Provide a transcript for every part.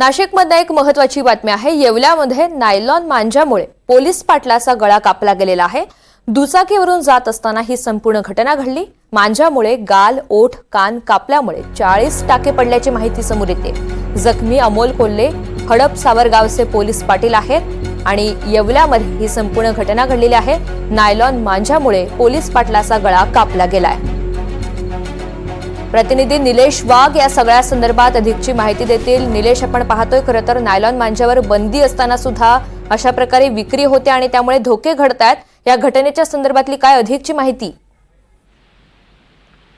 नाशिकमध्ये एक महत्वाची बातमी आहे. येवल्यामध्ये नायलॉन मांजामुळे पोलीस पाटलाचा गळा कापला गेलेला आहे. दुचाकीवरून जात असताना ही संपूर्ण घटना घडली. मांजामुळे गाल ओठ कान कापल्यामुळे चाळीस टाके पडल्याची माहिती समोर येते. जखमी अमोल कोल्हे हडप सावरगावचे पोलीस पाटील आहेत आणि येवल्यामध्ये ही संपूर्ण घटना घडलेली आहे. नायलॉन मांजामुळे पोलीस पाटलाचा गळा कापला गेलाय. प्रतिनिधी निलेश वाघ या सगळ्या संदर्भात अधिकची माहिती देतील. निलेश आपण पाहतोय खरं तर नायलॉन मांजावर बंदी असताना सुद्धा अशा प्रकारे विक्री होते आणि त्यामुळे धोके घडतायत. या घटनेच्या संदर्भातली काय अधिकची माहिती?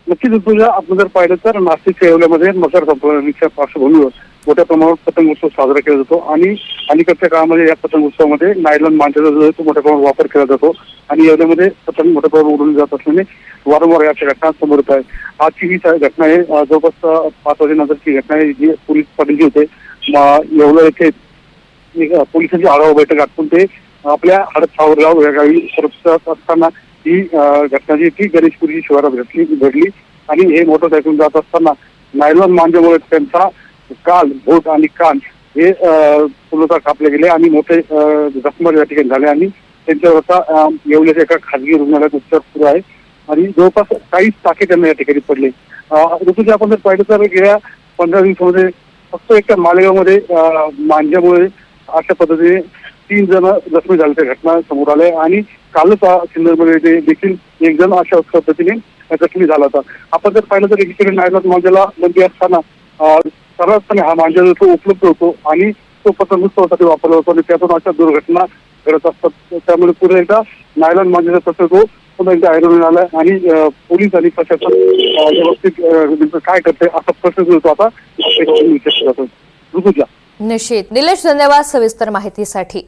नक्कीच आपण जर पाहिलं तर नाशिक येवल्यामध्ये मकर संक्रांतीच्या पार्श्वभूमीवर मोठ्या प्रमाणावर पतंग उत्सव साजरा केला जातो आणि अलीकडच्या काळामध्ये या पतंग उत्सवामध्ये नायलॉन मांजाचा जो तो मोठ्या प्रमाणात वापर केला जातो आणि येवल्यामध्ये पतंग मोठ्या प्रमाणात उडवली जात असल्याने वारंवार या घटना समोर येत आहे आजची ही घटना आहे जवळपास पाच वाजेनंतरची घटना आहे जी पोलीस पाटील होते म- येवला येथे पोलिसांची आढावा बैठक आटपून ते आपल्या हडप या गावी सुरक्षित असताना ही घटना जी ती गणेशपुरी शिवारात घडली घडली आणि हे मोटरसायकल जात असताना नायलॉन मांजेमुळे त्यांचा काल बोट आणि कान हे पूर्णतः कापले गेले आणि मोठे अं, जखमा या ठिकाणी झाले आणि त्यांच्यावर आता येवल्याच्या एका खाजगी रुग्णालयात उपचार सुरू आहे. आणि जवळपास काहीच टाके त्यांना या ठिकाणी पडले. अं, आपण जर पाहिलं तर गेल्या पंधरा दिवसामध्ये फक्त एका मालेगावमध्ये मांज्यामुळे अशा पद्धतीने तीन जण जखमी झाल्याच्या घटना समोर आल्या आणि कालच अं, सिन्नरमध्ये ते देखील एक जण अशा पद्धतीने जखमी झाला होता. आपण जर पाहिलं तर एकीकडे नायनाथ मांजाला बंदी असताना सर्रासपणे हा मांजा जो उपलब्ध होतो आणि तो पतंग उत्सवासाठी वापरला जातो आणि त्यातून अशा दुर्घटना घडत असतात. त्यामुळे पुन्हा एकदा नायलॉन मांजाचा तसं तो पुन्हा एकदा ऐरोलीन आला आणि पोलीस आणि प्रशासन व्यवस्थित काय करते असा प्रश्न जो होतो. आता निश्चित. निलेश धन्यवाद सविस्तर माहितीसाठी.